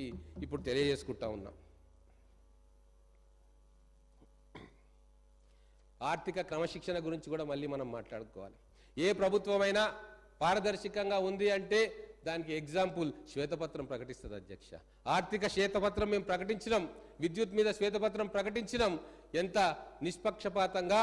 చెప్పి ఇప్పుడు తెలియజేసుకుంటా ఉన్నాం. ఆర్థిక క్రమశిక్షణ గురించి కూడా మళ్ళీ మనం మాట్లాడుకోవాలి. ఏ ప్రభుత్వమైనా పారదర్శకంగా ఉంది అంటే దానికి ఎగ్జాంపుల్ శ్వేతపత్రం ప్రకటిస్తుంది అధ్యక్ష. ఆర్థిక శ్వేతపత్రం మేము ప్రకటించినాం విద్యుత్ మీద శ్వేతపత్రం ప్రకటించినాం. ఎంత నిష్పక్షపాతంగా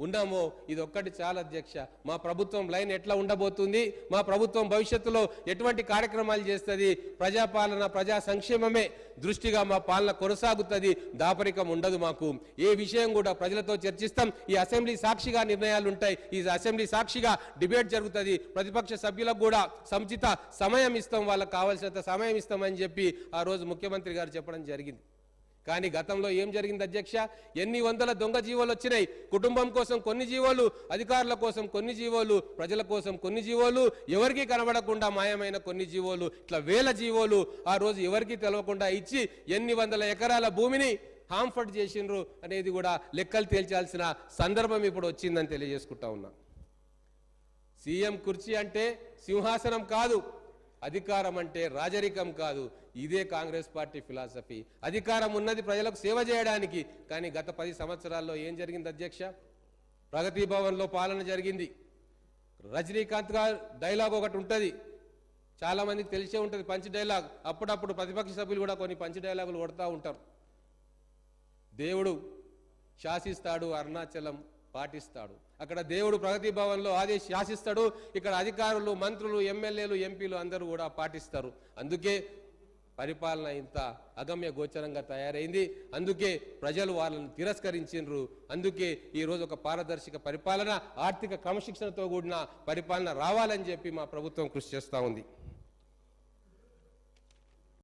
ఉన్నామో ఇది ఒక్కటి చాలా అధ్యక్ష. మా ప్రభుత్వం లైన్ ఎట్లా ఉండబోతుంది? మా ప్రభుత్వం భవిష్యత్తులో ఎటువంటి కార్యక్రమాలు చేస్తుంది? ప్రజాపాలన ప్రజా సంక్షేమమే దృష్టిగా మా పాలన కొనసాగుతుంది. దాపరికం ఉండదు మాకు. ఏ విషయం కూడా ప్రజలతో చర్చిస్తాం. ఈ అసెంబ్లీ సాక్షిగా నిర్ణయాలు ఉంటాయి. ఈ అసెంబ్లీ సాక్షిగా డిబేట్ జరుగుతుంది. ప్రతిపక్ష సభ్యులకు కూడా సముచిత సమయం ఇస్తాం. వాళ్ళకి కావాల్సినంత సమయం ఇస్తామని చెప్పి ఆ రోజు ముఖ్యమంత్రి గారు చెప్పడం జరిగింది. కానీ గతంలో ఏం జరిగింది అధ్యక్ష? ఎన్ని వందల దొంగ జీవోలు వచ్చినాయి? కుటుంబం కోసం కొన్ని జీవోలు అధికారుల కోసం కొన్ని జీవోలు ప్రజల కోసం కొన్ని జీవోలు ఎవరికీ కనబడకుండా మాయమైన కొన్ని జీవోలు ఇట్లా వేల జీవోలు ఆ రోజు ఎవరికీ తెలవకుండా ఇచ్చి ఎన్ని వందల ఎకరాల భూమిని హాంఫర్ట్ చేసిండ్రు అనేది కూడా లెక్కలు తేల్చాల్సిన సందర్భం ఇప్పుడు వచ్చిందని తెలియజేసుకుంటా ఉన్నా. సీఎం కుర్చీ అంటే సింహాసనం కాదు. అధికారం అంటే రాజరికం కాదు. ఇదే కాంగ్రెస్ పార్టీ ఫిలాసఫీ. అధికారం ఉన్నది ప్రజలకు సేవ చేయడానికి. కానీ గత పది సంవత్సరాల్లో ఏం జరిగింది అధ్యక్ష? ప్రగతి భవన్లో పాలన జరిగింది. రజనీకాంత్ గారు డైలాగ్ ఒకటి ఉంటుంది. చాలామందికి తెలిసే ఉంటుంది పంచి డైలాగ్. అప్పుడప్పుడు ప్రతిపక్ష సభ్యులు కూడా కొన్ని పంచి డైలాగులు కొడతా ఉంటారు. దేవుడు శాసిస్తాడు అరుణాచలం. పాటిస్తాడు. అక్కడ దేవుడు ప్రగతి భవన్లో ఆదేశ శాసిస్తాడు ఇక్కడ అధికారులు మంత్రులు ఎమ్మెల్యేలు ఎంపీలు అందరూ కూడా పాటిస్తారు. అందుకే పరిపాలన ఇంత అగమ్య గోచరంగా తయారైంది. అందుకే ప్రజలు వాళ్ళని తిరస్కరించిండ్రు. అందుకే ఈ రోజు ఒక పారదర్శక పరిపాలన ఆర్థిక క్రమశిక్షణతో కూడిన పరిపాలన రావాలని చెప్పి మా ప్రభుత్వం కృషి చేస్తూ ఉంది.